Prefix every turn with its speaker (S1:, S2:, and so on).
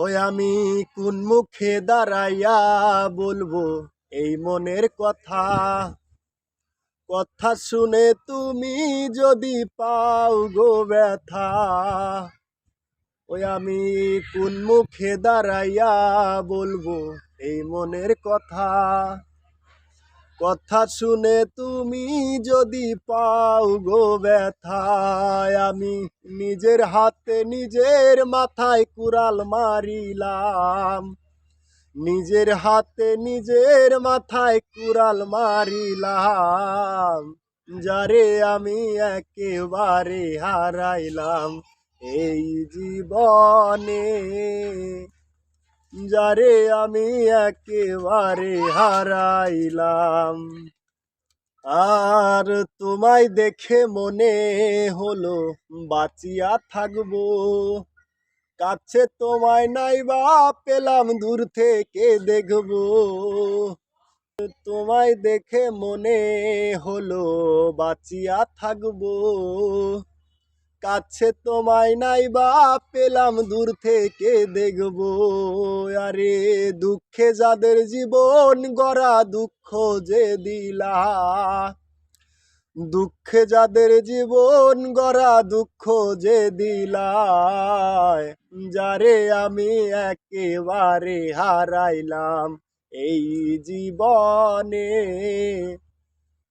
S1: ওই আমি কোন মুখে দাঁড়াইয়া বলব এই মনের কথা? কথা শুনে তুমি যদি পাও গো ব্যথা, ওই আমি কোন মুখে দাঁড়াইয়া বলব এই মনের কথা? কথা শুনে তুমি যদি পাও গো ব্যথায়, আমি নিজের হাতে নিজের মাথায় কুড়াল মারিলাম। নিজের হাতে নিজের মাথায় কুড়াল মারিলাম, যারে আমি একেবারে হারাইলাম এই জীবনে। যারে আমি একেবারে হারাইলাম। আর তোমায় দেখে মনে হলো, বাঁচিয়া থাকব। কাছে তোমায় নাই বা পেলাম, দূর থেকে দেখব। তোমায় দেখে মনে হলো, বাঁচিয়া থাকব। কাছে তোমায় নাই বা পেলাম দূর থেকে দেখব। আরে দুঃখে যাদের জীবন গড়া দুঃখ যে দিলা। দুঃখে যাদের জীবন গড়া দুঃখ যে দিলায় যারে আমি একেবারে হারাইলাম এই জীবনে।